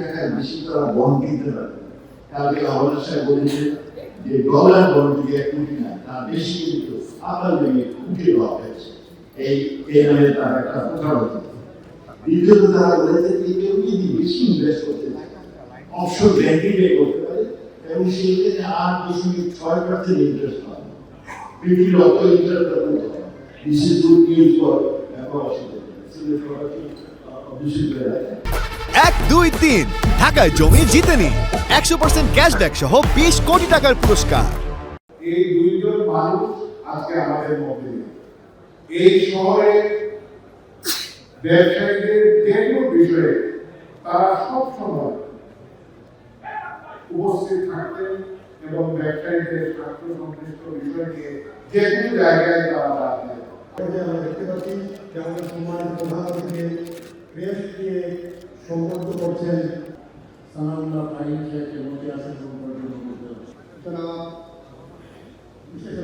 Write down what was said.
টাকায় বেশি তারা বন্ড কিনতে পারে। কালকে আমাদের সাহেব বলেছে যে ডলার বন্ড যদি এক কোটি না তার বেশি কিন্তু আপনার লেগে কোটি দেওয়া হয়েছে। এই এই তার একটা প্রথাগত দ্বিতীয়ত তারা বলেছে যে কেউ যদি বেশি ইনভেস্ট করতে চায় অবসর ব্যাংকিং করতে পারে, এবং সেখানে আট দশমিক ছয় পার্সেন্ট ইন্টারেস্ট পাবে পৃথিবীর অত ইন্টারেস্ট হবে This is good news for is for Washington. এক দুই তিন। ঢাকায় জমি জিতে নিন একশো পার্সেন্ট ক্যাশব্যাক সহ বিশ কোটি টাকার পুরস্কার। এই দুইজন মানুষ আজকে আমাদের মধ্যে এই শহরে ব্যবসায়ীদের যে কোনো বিষয়ে তারা সব সময় উপস্থিত থাকতেন এবং ব্যবসায়ীদের স্বার্থ সংশ্লিষ্ট বিষয় নিয়ে যে কোনো জায়গায় তারা দাঁড়াতেন আমরা দেখতে পাচ্ছি যে আমাদের সম্মানিত প্রধানমন্ত্রীকে প্রেস দিয়ে সম্বোধন করছেন সানাউল্লাহ ফাহিম শেখ এবং আছেন সম্পর্কে জনাব বিশেষ